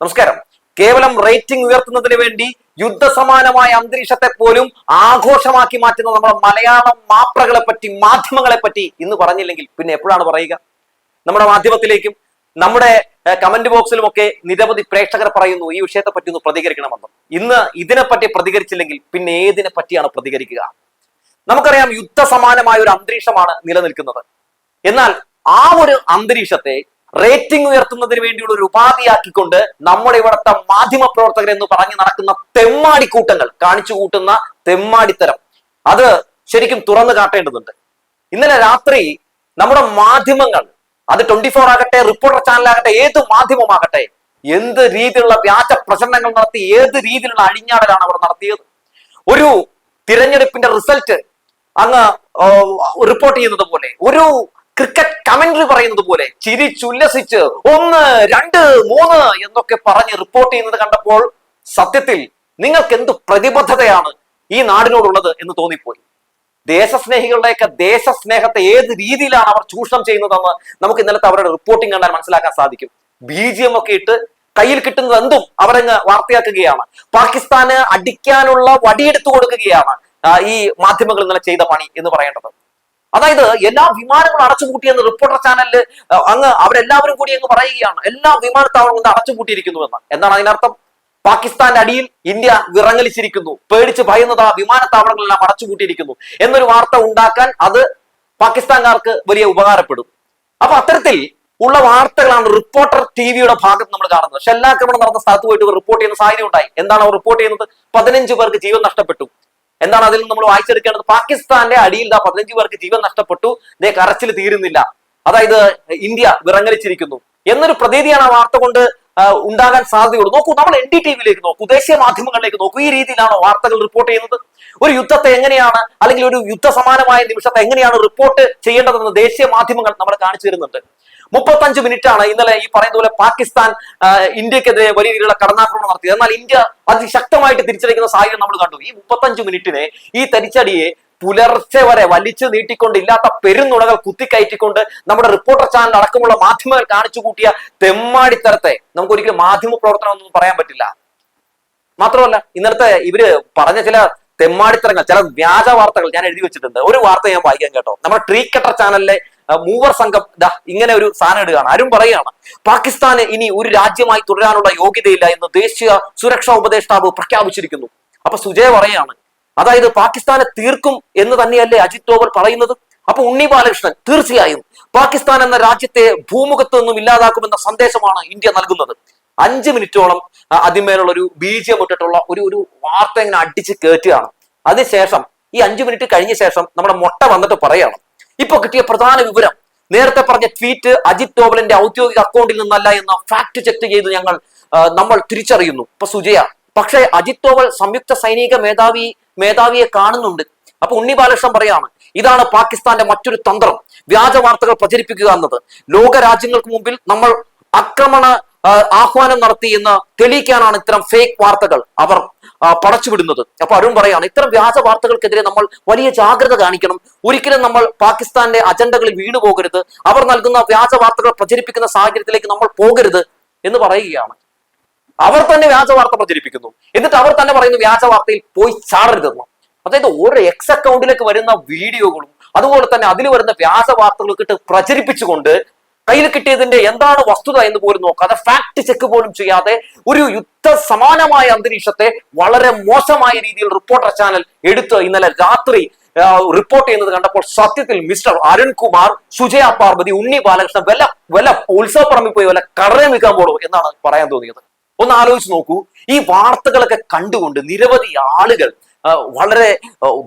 നമസ്കാരം. കേവലം റേറ്റിംഗ് ഉയർത്തുന്നതിന് വേണ്ടി യുദ്ധസമാനമായ അന്തരീക്ഷത്തെ പോലും ആഘോഷമാക്കി മാറ്റുന്ന നമ്മുടെ മലയാളം മാപ്രകളെ പറ്റി മാധ്യമങ്ങളെ പറ്റി ഇന്ന് പറഞ്ഞില്ലെങ്കിൽ പിന്നെ എപ്പോഴാണ് പറയുക? നമ്മുടെ മാധ്യമത്തിലേക്കും നമ്മുടെ കമന്റ് ബോക്സിലും ഒക്കെ നിരവധി പ്രേക്ഷകർ പറയുന്നു ഈ വിഷയത്തെ പറ്റി ഒന്ന് പ്രതികരിക്കണമെന്ന്. ഇന്ന് ഇതിനെപ്പറ്റി പ്രതികരിച്ചില്ലെങ്കിൽ പിന്നെ ഏതിനെ പറ്റിയാണ് പ്രതികരിക്കുക? നമുക്കറിയാം യുദ്ധസമാനമായ ഒരു അന്തരീക്ഷമാണ് നിലനിൽക്കുന്നത്. എന്നാൽ ആ ഒരു അന്തരീക്ഷത്തെ റേറ്റിംഗ് ഉയർത്തുന്നതിന് വേണ്ടിയുള്ള ഒരു ഉപാധിയാക്കിക്കൊണ്ട് നമ്മുടെ ഇവിടുത്തെ മാധ്യമ പ്രവർത്തകർ എന്ന് പറഞ്ഞു നടക്കുന്ന തെമ്മാടിക്കൂട്ടങ്ങൾ കാണിച്ചു കൂട്ടുന്ന തെമ്മാടിത്തരം. അത് ശരിക്കും തുറന്നു കാട്ടേണ്ടതുണ്ട്. ഇന്നലെ രാത്രി നമ്മുടെ മാധ്യമങ്ങൾ അത് ട്വന്റി ഫോർ ആകട്ടെ റിപ്പോർട്ടർ ചാനലാകട്ടെ ഏത് മാധ്യമമാകട്ടെ എന്ത് രീതിയിലുള്ള വ്യാജ പ്രചരണങ്ങൾ നടത്തി ഏത് രീതിയിലുള്ള അഴിഞ്ഞാടലാണ് അവർ നടത്തിയത്? ഒരു തിരഞ്ഞെടുപ്പിന്റെ റിസൾട്ട് അങ്ങ് റിപ്പോർട്ട് ചെയ്യുന്നത് പോലെ ഒരു ക്രിക്കറ്റ് കമന്ററി പറയുന്നത് പോലെ ചിരിച്ചുല്ലസിച്ച് ഒന്ന് രണ്ട് മൂന്ന് എന്നൊക്കെ പറഞ്ഞ് റിപ്പോർട്ട് ചെയ്യുന്നത് കണ്ടപ്പോൾ സത്യത്തിൽ നിങ്ങൾക്ക് എന്ത് പ്രതിബദ്ധതയാണ് ഈ നാടിനോടുള്ളത് എന്ന് തോന്നിപ്പോയി. ദേശസ്നേഹികളുടെയൊക്കെ ദേശസ്നേഹത്തെ ഏത് രീതിയിലാണ് അവർ ചൂഷണം ചെയ്യുന്നതെന്ന് നമുക്ക് ഇന്നലത്തെ അവരുടെ റിപ്പോർട്ടിംഗ് കണ്ടാൽ മനസ്സിലാക്കാൻ സാധിക്കും. ബി ജി എം ഒക്കെ ഇട്ട് കയ്യിൽ കിട്ടുന്നത് എന്തും അവരങ്ങ് വാർത്തയാക്കുകയാണ്. പാകിസ്ഥാന് അടിക്കാനുള്ള വടിയെടുത്തു കൊടുക്കുകയാണ് ഈ മാധ്യമങ്ങൾ ഇന്നലെ ചെയ്ത പണി എന്ന് പറയേണ്ടത്. അതായത് എല്ലാ വിമാനങ്ങളും അടച്ചുപൂട്ടിയെന്ന് റിപ്പോർട്ടർ ചാനലിൽ അങ്ങ് അവരെല്ലാവരും കൂടി അങ്ങ് പറയുകയാണ്. എല്ലാ വിമാനത്താവളങ്ങളും അടച്ചുപൂട്ടിയിരിക്കുന്നു എന്ന്. എന്താണ് അതിനർത്ഥം? പാകിസ്ഥാന്റെ അടിയിൽ ഇന്ത്യ വിറങ്ങലിച്ചിരിക്കുന്നു. പേടിച്ച് ഭയന്നത് ആ വിമാനത്താവളങ്ങളെല്ലാം അടച്ചുപൂട്ടിയിരിക്കുന്നു. എന്നൊരു വാർത്ത ഉണ്ടാക്കാൻ അത് പാകിസ്ഥാൻകാർക്ക് വലിയ ഉപകാരപ്പെടും. അപ്പൊ അത്തരത്തിൽ ഉള്ള വാർത്തകളാണ് റിപ്പോർട്ടർ ടി വിയുടെ ഭാഗത്ത് നമ്മൾ കാണുന്നത്. ഷെല്ലാക്രമണം നടന്ന സ്ഥലത്ത് പോയിട്ട് റിപ്പോർട്ട് ചെയ്യുന്ന സാഹചര്യം ഉണ്ടായി. എന്താണ് അവർ റിപ്പോർട്ട് ചെയ്യുന്നത്? പതിനഞ്ച് പേർക്ക് ജീവൻ നഷ്ടപ്പെട്ടു. എന്താണ് അതിൽ നമ്മൾ വായിച്ചെടുക്കേണ്ടത്? പാകിസ്ഥാന്റെ അടിയിൽ ആ പതിനഞ്ച് പേർക്ക് ജീവൻ നഷ്ടപ്പെട്ടു. ഇതേ കരച്ചിൽ തീരുന്നില്ല. അതായത് ഇന്ത്യ വിറങ്ങലിച്ചിരിക്കുന്നു. എന്നൊരു പ്രതീതിയാണ് ആ വാർത്ത കൊണ്ട് ഉണ്ടാകാൻ സാധ്യതയുള്ളൂ. നോക്കൂ നമ്മൾ എൻ ഡി ടി വിയിലേക്ക് നോക്കൂ. ദേശീയ മാധ്യമങ്ങളിലേക്ക് നോക്കൂ. ഈ രീതിയിലാണോ വാർത്തകൾ റിപ്പോർട്ട് ചെയ്യുന്നത്? ഒരു യുദ്ധത്തെ എങ്ങനെയാണ് അല്ലെങ്കിൽ ഒരു യുദ്ധ സമാനമായ നിമിഷത്തെ എങ്ങനെയാണ് റിപ്പോർട്ട് ചെയ്യേണ്ടതെന്ന് ദേശീയ മാധ്യമങ്ങൾ നമ്മളെ കാണിച്ചു തരുന്നുണ്ട്. മുപ്പത്തഞ്ച് മിനിറ്റ് ആണ് ഇന്നലെ ഈ പറയുന്ന പോലെ പാകിസ്ഥാൻ ഇന്ത്യക്കെതിരെ വലിയ രീതിയിലുള്ള കടന്നാക്രമണം നടത്തിയത് എന്നാൽ ഇന്ത്യ അതിശക്തമായിട്ട് തിരിച്ചടിക്കുന്ന സാഹചര്യം നമ്മൾ കണ്ടു. ഈ മുപ്പത്തഞ്ച് മിനിറ്റിനെ ഈ തിരിച്ചടിയെ പുലർച്ചെ വരെ വലിച്ചു നീട്ടിക്കൊണ്ട് ഇല്ലാത്ത പെരുന്നുണകൾ കുത്തിക്കയറ്റിക്കൊണ്ട് നമ്മുടെ റിപ്പോർട്ടർ ചാനൽ അടക്കമുള്ള മാധ്യമങ്ങൾ കാണിച്ചു കൂട്ടിയ തെമ്മാടിത്തരത്തെ നമുക്ക് ഒരിക്കലും മാധ്യമ പ്രവർത്തനം ഒന്നും പറയാൻ പറ്റില്ല. മാത്രമല്ല ഇന്നത്തെ ഇവർ പറഞ്ഞ ചില തെമ്മാടിത്തരങ്ങൾ ചില വ്യാജ വാർത്തകൾ ഞാൻ എഴുതി വെച്ചിട്ടുണ്ട്. ഒരു വാർത്ത ഞാൻ വായിക്കാൻ കേട്ടോ. നമ്മുടെ ട്രീ കട്ടർ ചാനലിലെ മൂവർ സംഘം ദാ ഇങ്ങനെ ഒരു സാധനം ഇടുകയാണ്. ആരും പറയുകയാണ് പാകിസ്ഥാന് ഇനി ഒരു രാജ്യമായി തുടരാനുള്ള യോഗ്യതയില്ല എന്ന് ദേശീയ സുരക്ഷാ ഉപദേഷ്ടാവ് പ്രഖ്യാപിച്ചിരിക്കുന്നു. അപ്പൊ സുജയ പറയാണ് അതായത് പാകിസ്ഥാനെ തീർക്കും എന്ന് തന്നെയല്ലേ അജിത് ഡോവൽ പറയുന്നത്? അപ്പൊ ഉണ്ണി ബാലകൃഷ്ണൻ തീർച്ചയായും പാകിസ്ഥാൻ എന്ന രാജ്യത്തെ ഭൂമുഖത്ത് നിന്നും ഇല്ലാതാക്കുമെന്ന സന്ദേശമാണ് ഇന്ത്യ നൽകുന്നത്. അഞ്ച് മിനിറ്റോളം അതിന്മേലുള്ള ഒരു ബീജം ഇട്ടിട്ടുള്ള ഒരു ഒരു വാർത്ത ഇങ്ങനെ അടിച്ച് കയറ്റുകയാണ് അതിനുശേഷം ഈ അഞ്ചു മിനിറ്റ് കഴിഞ്ഞ ശേഷം നമ്മുടെ മുട്ട വന്നിട്ട് പറയാണ് ഇപ്പൊ കിട്ടിയ പ്രധാന വിവരം. നേരത്തെ പറഞ്ഞ ട്വീറ്റ് അജിത് ഡോവലിന്റെ ഔദ്യോഗിക അക്കൗണ്ടിൽ നിന്നല്ല എന്ന് ഫാക്ട് ചെക്ക് ചെയ്ത് ഞങ്ങൾ നമ്മൾ തിരിച്ചറിയുന്നു. ഇപ്പൊ സുജയ പക്ഷേ അജിത് ഡോവൽ സംയുക്ത സൈനിക മേധാവി മേധാവിയെ കാണുന്നുണ്ട്. അപ്പൊ ഉണ്ണി ബാലകൃഷ്ണൻ പറയാണ് ഇതാണ് പാകിസ്ഥാന്റെ മറ്റൊരു തന്ത്രം. വ്യാജ വാർത്തകൾ പ്രചരിപ്പിക്കുക എന്നത്. ലോക രാജ്യങ്ങൾക്ക് മുമ്പിൽ നമ്മൾ ആക്രമണ ആഹ്വാനം നടത്തി എന്ന് തെളിയിക്കാനാണ് ഇത്തരം ഫേക്ക് വാർത്തകൾ അവർ പടച്ചുവിടുന്നത്. അപ്പൊ അരുൺ പറയാണ് ഇത്തരം വ്യാജ വാർത്തകൾക്കെതിരെ നമ്മൾ വലിയ ജാഗ്രത കാണിക്കണം. ഒരിക്കലും നമ്മൾ പാകിസ്ഥാന്റെ അജണ്ടകളിൽ വീണു പോകരുത്. അവർ നൽകുന്ന വ്യാജ വാർത്തകൾ പ്രചരിപ്പിക്കുന്ന സാഹചര്യത്തിലേക്ക് നമ്മൾ പോകരുത് എന്ന് പറയുകയാണ്. അവർ തന്നെ വ്യാജ വാർത്ത പ്രചരിപ്പിക്കുന്നു. എന്നിട്ട് അവർ തന്നെ പറയുന്നു വ്യാജ വാർത്തയിൽ പോയി ചാടരുതെന്ന്. അതായത് ഓരോ എക്സ് അക്കൗണ്ടിലേക്ക് വരുന്ന വീഡിയോകളും അതുപോലെ തന്നെ അതിൽ വരുന്ന വ്യാജ വാർത്തകൾ കിട്ട് പ്രചരിപ്പിച്ചുകൊണ്ട് കയ്യിൽ കിട്ടിയതിന്റെ എന്താണ് വസ്തുത എന്ന് പോലും നോക്കാതെ ഫാക്ട് ചെക്ക് പോലും ചെയ്യാതെ ഒരു യുദ്ധ സമാനമായ അന്തരീക്ഷത്തെ വളരെ മോശമായ രീതിയിൽ റിപ്പോർട്ടർ ചാനൽ എടുത്ത് ഇന്നലെ രാത്രി റിപ്പോർട്ട് ചെയ്യുന്നത് കണ്ടപ്പോൾ സത്യത്തിൽ മിസ്റ്റർ അരുൺകുമാർ സുജയ പാർവതി ഉണ്ണി ബാലകൃഷ്ണൻ വല്ല വല്ല ഉത്സവപ്പറമ്പിൽ പോയി വല്ല കടറേ വിൽക്കാൻ പോടും എന്നാണ് പറയാൻ തോന്നിയത്. ഒന്ന് ആലോചിച്ച് നോക്കൂ. ഈ വാർത്തകളൊക്കെ കണ്ടുകൊണ്ട് നിരവധി ആളുകൾ വളരെ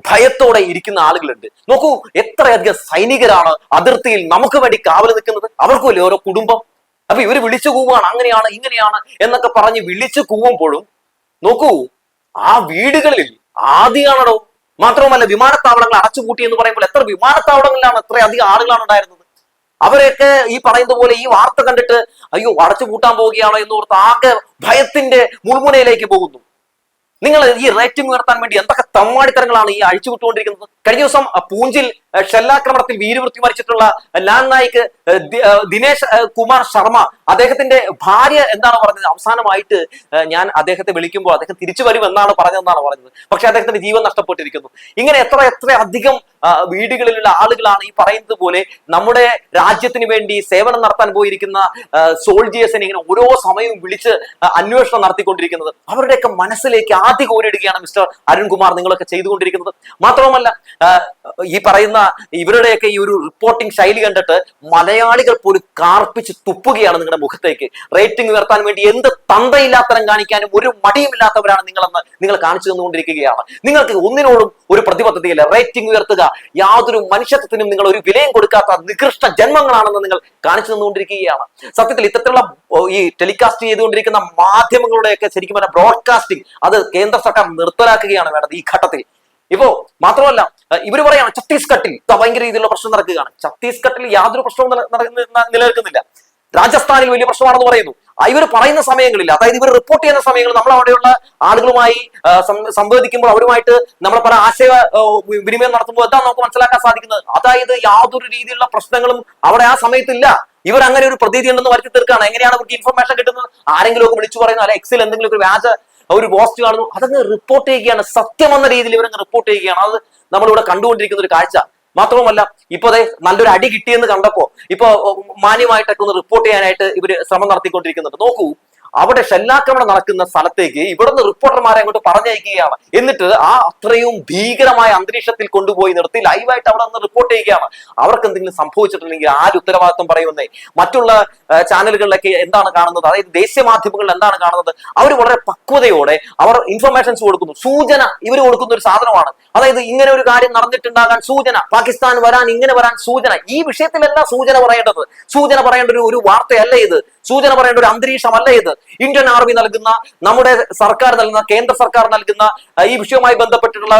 ഭയത്തോടെ ഇരിക്കുന്ന ആളുകളുണ്ട്. നോക്കൂ എത്രയധികം സൈനികരാണ് അതിർത്തിയിൽ നമുക്ക് വേണ്ടി കാവൽ നിൽക്കുന്നത്. അവർക്കും അല്ലേ ഓരോ കുടുംബം? അപ്പൊ ഇവർ വിളിച്ചു കൂവാണ് അങ്ങനെയാണ് ഇങ്ങനെയാണ് എന്നൊക്കെ പറഞ്ഞ് വിളിച്ചു കൂവുമ്പോഴും നോക്കൂ ആ വീടുകളിൽ ആദ്യമാണോ മാത്രവുമല്ല വിമാനത്താവളങ്ങൾ അടച്ചുപൂട്ടി എന്ന് പറയുമ്പോൾ എത്ര വിമാനത്താവളങ്ങളിലാണ് എത്ര അധികം ആളുകളാണ് ഉണ്ടായിരുന്നത്. അവരെയൊക്കെ ഈ പറയുന്ന പോലെ ഈ വാർത്ത കണ്ടിട്ട് അയ്യോ അടച്ചു പൂട്ടാൻ പോവുകയാണോ എന്ന് ഓർത്ത് ആകെ ഭയത്തിന്റെ മുൾമുനയിലേക്ക് പോകുന്നു. നിങ്ങൾ ഈ റേറ്റിംഗ് ഉയർത്താൻ വേണ്ടി എന്തൊക്കെ തമ്മാടിത്തരങ്ങളാണ് ഈ അഴിച്ചുവിട്ടുകൊണ്ടിരിക്കുന്നത്? കഴിഞ്ഞ ദിവസം പൂഞ്ചിൽ ഷെല്ലാക്രമണത്തിൽ വീരവൃത്തി മരിച്ചിട്ടുള്ള ലാൽ നായിക് ദിനേശ് കുമാർ ശർമ്മ അദ്ദേഹത്തിന്റെ ഭാര്യ എന്താണ് പറഞ്ഞത്? അവസാനമായിട്ട് ഞാൻ അദ്ദേഹത്തെ വിളിക്കുമ്പോൾ അദ്ദേഹം തിരിച്ചു വരുമെന്നാണ് പറഞ്ഞതെന്നാണ് പറഞ്ഞത് പക്ഷെ അദ്ദേഹത്തിന്റെ ജീവൻ നഷ്ടപ്പെട്ടിരിക്കുന്നു. ഇങ്ങനെ എത്ര എത്ര അധികം വീടുകളിലുള്ള ആളുകളാണ് ഈ പറയുന്നത് പോലെ നമ്മുടെ രാജ്യത്തിന് വേണ്ടി സേവനം നടത്താൻ പോയിരിക്കുന്ന സോൾജിയേഴ്സിനെ ഇങ്ങനെ ഓരോ സമയവും വിളിച്ച് അന്വേഷണം നടത്തിക്കൊണ്ടിരിക്കുന്നത്. അവരുടെയൊക്കെ മനസ്സിലേക്ക് ആദ്യ കോരിടുകയാണ് മിസ്റ്റർ അരുൺകുമാർ നിങ്ങളൊക്കെ ചെയ്തുകൊണ്ടിരിക്കുന്നത്. മാത്രവുമല്ല ഈ പറയുന്ന ഇവരുടെയൊക്കെ ഈ ഒരു റിപ്പോർട്ടിംഗ് ശൈലി കണ്ടിട്ട് മലയാളികൾ പോലും കാർപ്പിച്ച് തുപ്പുകയാണ് നിങ്ങളുടെ മുഖത്തേക്ക്. റേറ്റിംഗ് ഉയർത്താൻ വേണ്ടി എന്ത് തന്തയില്ലാത്തരം കാണിക്കാനും ഒരു മടിയുമില്ലാത്തവരാണ് നിങ്ങളെന്ന് നിങ്ങൾ കാണിച്ചു തന്നുകൊണ്ടിരിക്കുകയാണ്. നിങ്ങൾക്ക് ഒന്നിനോടും ഒരു പ്രതിബദ്ധതയില്ല. റേറ്റിംഗ് ഉയർത്തുക യാതൊരു മനുഷ്യത്വത്തിനും നിങ്ങൾ ഒരു വിലയും കൊടുക്കാത്ത നികൃഷ്ട ജന്മങ്ങളാണെന്ന് നിങ്ങൾ കാണിച്ചു തന്നുകൊണ്ടിരിക്കുകയാണ്. സത്യത്തിൽ ഇത്തരത്തിലുള്ള ഈ ടെലികാസ്റ്റ് ചെയ്തുകൊണ്ടിരിക്കുന്ന മാധ്യമങ്ങളുടെയൊക്കെ ശരിക്കും പറഞ്ഞാൽ ബ്രോഡ്കാസ്റ്റിംഗ് അത് കേന്ദ്ര സർക്കാർ നിർത്തലാക്കുകയാണ് വേണ്ടത് ഈ ഘട്ടത്തിൽ. ഇപ്പോ മാത്രമല്ല ഇവർ പറയാണ് ഛത്തീസ്ഗഡിൽ ഭയങ്കര രീതിയിലുള്ള പ്രശ്നം നടക്കുകയാണ്. ഛത്തീസ്ഗഡിൽ യാതൊരു പ്രശ്നവും നിലനിൽക്കുന്നില്ല. രാജസ്ഥാനിൽ വലിയ പ്രശ്നമാണെന്ന് പറയുന്നു. ഇവർ പറയുന്ന സമയങ്ങളിൽ അതായത് ഇവർ റിപ്പോർട്ട് ചെയ്യുന്ന സമയങ്ങളിൽ നമ്മൾ അവിടെയുള്ള ആളുകളുമായി സംവദിക്കുമ്പോൾ അവരുമായിട്ട് നമ്മൾ പല ആശയ വിനിമയം നടത്തുമ്പോൾ എന്താ നമുക്ക് മനസ്സിലാക്കാൻ സാധിക്കുന്നത്. അതായത് യാതൊരു രീതിയിലുള്ള പ്രശ്നങ്ങളും അവിടെ ആ സമയത്തില്ല. ഇവർ അങ്ങനെ ഒരു പ്രതീതി ഉണ്ടെന്ന് വരുത്തി തീർക്കുകയാണ്. എങ്ങനെയാണ് അവർക്ക് ഇൻഫർമേഷൻ കിട്ടുന്നത്? ആരെങ്കിലും ഒക്കെ വിളിച്ചു പറയുന്നത് അല്ലെ എക്സിൽ എന്തെങ്കിലും ഒരു വ്യാജ ഒരു പോസ്റ്റ് കാണുന്നു. അതങ്ങ് റിപ്പോർട്ട് ചെയ്യുകയാണ്. സത്യം എന്ന രീതിയിൽ ഇവരങ്ങ് റിപ്പോർട്ട് ചെയ്യുകയാണ്. അത് നമ്മളിവിടെ കണ്ടുകൊണ്ടിരിക്കുന്ന ഒരു കാഴ്ച. മാത്രവുമല്ല ഇപ്പൊ അതെ നല്ലൊരു അടി കിട്ടിയെന്ന് കണ്ടപ്പോ ഇപ്പൊ മാന്യമായിട്ടൊക്കെ ഒന്ന് റിപ്പോർട്ട് ചെയ്യാനായിട്ട് ഇവർ ശ്രമം നടത്തിക്കൊണ്ടിരിക്കുന്നുണ്ട്. നോക്കൂ. അവിടെ ഷെല്ലാക്രമണം നടക്കുന്ന സ്ഥലത്തേക്ക് ഇവിടുന്ന് റിപ്പോർട്ടർമാരെ അങ്ങോട്ട് പറഞ്ഞയക്കുകയാണ്. എന്നിട്ട് ആ അത്രയും ഭീകരമായ അന്തരീക്ഷത്തിൽ കൊണ്ടുപോയി നിർത്തി ലൈവായിട്ട് അവിടെ നിന്ന് റിപ്പോർട്ട് ചെയ്യുകയാണ്. അവർക്ക് എന്തെങ്കിലും സംഭവിച്ചിട്ടുണ്ടെങ്കിൽ ആര് ഉത്തരവാദിത്വം പറയുമെന്നേ? മറ്റുള്ള ചാനലുകളിലൊക്കെ എന്താണ് കാണുന്നത്? അതായത് ദേശീയ മാധ്യമങ്ങളിൽ എന്താണ് കാണുന്നത്? അവർ വളരെ പക്വതയോടെ അവർ ഇൻഫർമേഷൻസ് കൊടുക്കുന്നു. സൂചന ഇവർ കൊടുക്കുന്ന ഒരു സാധനമാണ്. അതായത് ഇങ്ങനെ ഒരു കാര്യം നടന്നിട്ടുണ്ടാകാൻ സൂചന. പാകിസ്ഥാൻ വരാൻ ഇങ്ങനെ വരാൻ സൂചന. ഈ വിഷയത്തിലല്ല സൂചന പറയേണ്ടത്. സൂചന പറയേണ്ട ഒരു ഒരു വാർത്തയല്ല ഇത്. സൂചന പറയേണ്ട ഒരു അന്തരീക്ഷമല്ല ഇത്. ഇന്ത്യൻ ആർമി നൽകുന്ന നമ്മുടെ സർക്കാർ നൽകുന്ന കേന്ദ്ര സർക്കാർ നൽകുന്ന ഈ വിഷയവുമായി ബന്ധപ്പെട്ടിട്ടുള്ള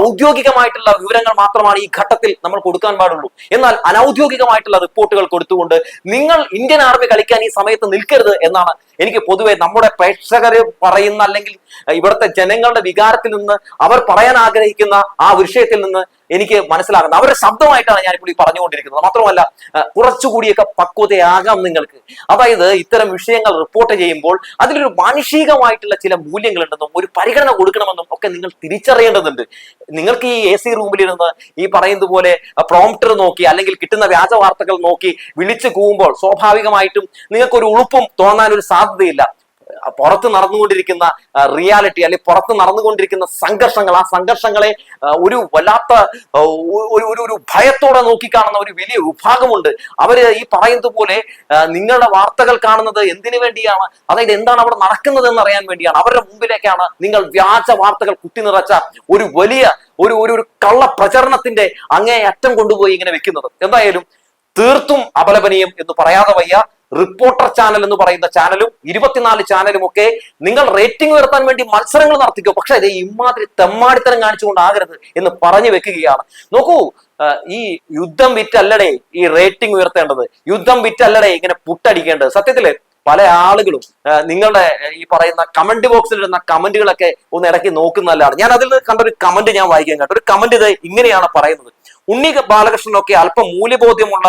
ഔദ്യോഗികമായിട്ടുള്ള വിവരങ്ങൾ മാത്രമാണ് ഈ ഘട്ടത്തിൽ നമ്മൾ കൊടുക്കാൻ പാടുള്ളൂ. എന്നാൽ അനൌദ്യോഗികമായിട്ടുള്ള റിപ്പോർട്ടുകൾ കൊടുത്തുകൊണ്ട് നിങ്ങൾ ഇന്ത്യൻ ആർമി കളിക്കാൻ ഈ സമയത്ത് നിൽക്കരുത് എന്നാണ് എനിക്ക് പൊതുവെ നമ്മുടെ പ്രേക്ഷകർ പറയുന്ന അല്ലെങ്കിൽ ഇവിടുത്തെ ജനങ്ങളുടെ വികാരത്തിൽ നിന്ന് അവർ പറയാൻ ആഗ്രഹിക്കുന്ന ആ വിഷയത്തിൽ നിന്ന് എനിക്ക് മനസ്സിലാകുന്നത്. അവരുടെ ശബ്ദമായിട്ടാണ് ഞാനിപ്പോൾ ഈ പറഞ്ഞുകൊണ്ടിരിക്കുന്നത്. മാത്രമല്ല കുറച്ചുകൂടിയൊക്കെ പക്വതയാകാം നിങ്ങൾക്ക്. അതായത് ഇത്തരം വിഷയങ്ങൾ റിപ്പോർട്ട് ചെയ്യുമ്പോൾ അതിലൊരു മാനുഷികമായിട്ടുള്ള ചില മൂല്യങ്ങളുണ്ടെന്നും ഒരു പരിഗണന കൊടുക്കണമെന്നും ഒക്കെ നിങ്ങൾ തിരിച്ചറിയേണ്ടതുണ്ട്. നിങ്ങൾക്ക് ഈ എ സി റൂമിലിരുന്ന് ഈ പറയുന്നത് പോലെ പ്രോംപ്റ്റർ നോക്കി അല്ലെങ്കിൽ കിട്ടുന്ന വ്യാജ വാർത്തകൾ നോക്കി വിളിച്ചു കൂവുമ്പോൾ സ്വാഭാവികമായിട്ടും നിങ്ങൾക്ക് ഒരു ഉളുപ്പും തോന്നാൻ ഒരു സാധ്യതയില്ല. പുറത്ത് നടന്നുകൊണ്ടിരിക്കുന്ന റിയാലിറ്റി അല്ലെങ്കിൽ പുറത്ത് നടന്നുകൊണ്ടിരിക്കുന്ന സംഘർഷങ്ങൾ ആ സംഘർഷങ്ങളെ ഒരു വല്ലാത്ത ഒരു ഒരു ഭയത്തോടെ നോക്കിക്കാണുന്ന ഒരു വലിയ വിഭാഗമുണ്ട്. അവർ ഈ പറയുന്നത് പോലെ നിങ്ങളുടെ വാർത്തകൾ കാണുന്നത് എന്തിനു വേണ്ടിയാണ്? അതായത് എന്താണ് അവിടെ നടക്കുന്നത് എന്ന് അറിയാൻ വേണ്ടിയാണ്. അവരുടെ മുമ്പിലേക്കാണ് നിങ്ങൾ വ്യാജ വാർത്തകൾ കുത്തി നിറച്ച ഒരു വലിയ ഒരു ഒരു കള്ള പ്രചരണത്തിന്റെ അങ്ങേ അറ്റം കൊണ്ടുപോയി ഇങ്ങനെ വെക്കുന്നത്. എന്തായാലും തീർത്തും അപലപനീയം എന്ന് പറയാതെ വയ്യ. റിപ്പോർട്ടർ ചാനൽ എന്ന് പറയുന്ന ചാനലും ഇരുപത്തിനാല് ചാനലും ഒക്കെ നിങ്ങൾ റേറ്റിംഗ് ഉയർത്താൻ വേണ്ടി മത്സരങ്ങൾ നടത്തിക്കോ. പക്ഷെ അത് ഇമാതിരി തെമ്മാടിത്തരം കാണിച്ചുകൊണ്ടാകരുത് എന്ന് പറഞ്ഞു വെക്കുകയാണ്. നോക്കൂ ഈ യുദ്ധം വിറ്റല്ലടേ ഈ റേറ്റിംഗ് ഉയർത്തേണ്ടത്. യുദ്ധം വിറ്റല്ലടേ ഇങ്ങനെ പുട്ടടിക്കേണ്ടത്. സത്യത്തിൽ പല ആളുകളും നിങ്ങളുടെ ഈ പറയുന്ന കമന്റ് ബോക്സിൽ ഇടുന്ന കമന്റുകളൊക്കെ ഒന്ന് ഇടയ്ക്ക് നോക്കുന്നതല്ലാണ് ഞാൻ അതിൽ കണ്ട ഒരു കമന്റ് ഞാൻ വായിക്കാൻ കേട്ടോ. ഒരു കമന്റ് ഇത് ഇങ്ങനെയാണ് പറയുന്നത്. ഉണ്ണി ബാലകൃഷ്ണനൊക്കെ അല്പം മൂല്യബോധ്യമുള്ള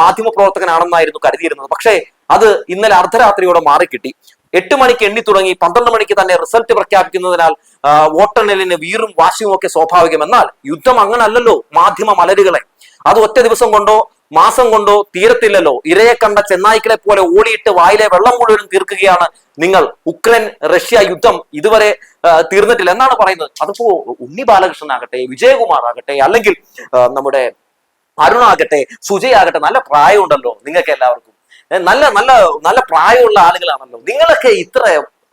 മാധ്യമ പ്രവർത്തകനാണെന്നായിരുന്നു കരുതിയിരുന്നത്. പക്ഷേ അത് ഇന്നലെ അർദ്ധരാത്രിയോടെ മാറിക്കിട്ടി. എട്ട് മണിക്ക് എണ്ണി തുടങ്ങി പന്ത്രണ്ട് മണിക്ക് തന്നെ റിസൾട്ട് പ്രഖ്യാപിക്കുന്നതിനാൽ വോട്ടെണ്ണലിന് വീറും വാശിയും ഒക്കെ സ്വാഭാവികം എന്നാൽ യുദ്ധം അങ്ങനല്ലല്ലോ മാധ്യമ മലരുകളെ. അത് ഒറ്റ ദിവസം കൊണ്ടോ മാസം കൊണ്ടോ തീരത്തില്ലല്ലോ. ഇരയെ കണ്ട ചെന്നായ്ക്കളെ പോലെ ഓടിയിട്ട് വായിലെ വെള്ളം മുഴുവൻ തീർക്കുകയാണ് നിങ്ങൾ. ഉക്രൈൻ റഷ്യ യുദ്ധം ഇതുവരെ തീർന്നിട്ടില്ല. എന്നാണ് പറയുന്നത്? അതിപ്പോ ഉണ്ണി ബാലകൃഷ്ണൻ ആകട്ടെ വിജയകുമാർ ആകട്ടെ അല്ലെങ്കിൽ നമ്മുടെ അരുണാകട്ടെ സുജയാകട്ടെ നല്ല പ്രായമുണ്ടല്ലോ നിങ്ങൾക്ക് എല്ലാവർക്കും. നല്ല നല്ല നല്ല പ്രായമുള്ള ആളുകളാണല്ലോ. നിങ്ങളൊക്കെ ഇത്ര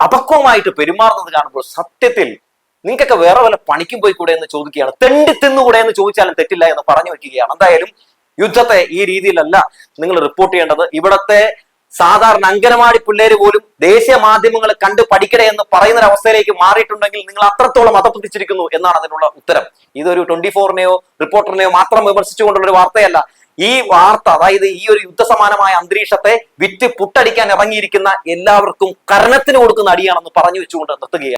അപക്വമായിട്ട് പെരുമാറുന്നത് കാണുമ്പോൾ സത്യത്തിൽ നിങ്ങൾക്കൊക്കെ വേറെ വല്ല പണിക്കും പോയി കൂടെ എന്ന് ചോദിക്കുകയാണ്. തെണ്ടി തിന്നുകൂടെ എന്ന് ചോദിച്ചാലും തെറ്റില്ല എന്ന് പറഞ്ഞു വെക്കുകയാണ്. എന്തായാലും യുദ്ധത്തെ ഈ രീതിയിലല്ല നിങ്ങൾ റിപ്പോർട്ട് ചെയ്യേണ്ടത്. ഇവിടത്തെ സാധാരണ അങ്കനവാടി പിള്ളേര് പോലും ദേശീയ മാധ്യമങ്ങൾ കണ്ട് പഠിക്കണേ എന്ന് പറയുന്ന ഒരു അവസ്ഥയിലേക്ക് മാറിയിട്ടുണ്ടെങ്കിൽ നിങ്ങൾ അത്രത്തോളം അതപ്പതിച്ചിരിക്കുന്നു എന്നാണ് അതിനുള്ള ഉത്തരം. ഇതൊരു ട്വന്റി ഫോറിനെയോ റിപ്പോർട്ടറിനെയോ മാത്രം വിമർശിച്ചുകൊണ്ടുള്ള ഒരു വാർത്തയല്ല. ഈ വാർത്ത അതായത് ഈ ഒരു യുദ്ധസമാനമായ അന്തരീക്ഷത്തെ വിറ്റ് പുട്ടടിക്കാൻ ഇറങ്ങിയിരിക്കുന്ന എല്ലാവർക്കും കരണത്തിന് കൊടുക്കുന്ന അടിയാണെന്ന് പറഞ്ഞു വെച്ചുകൊണ്ട് നിർത്തുകയാണ്.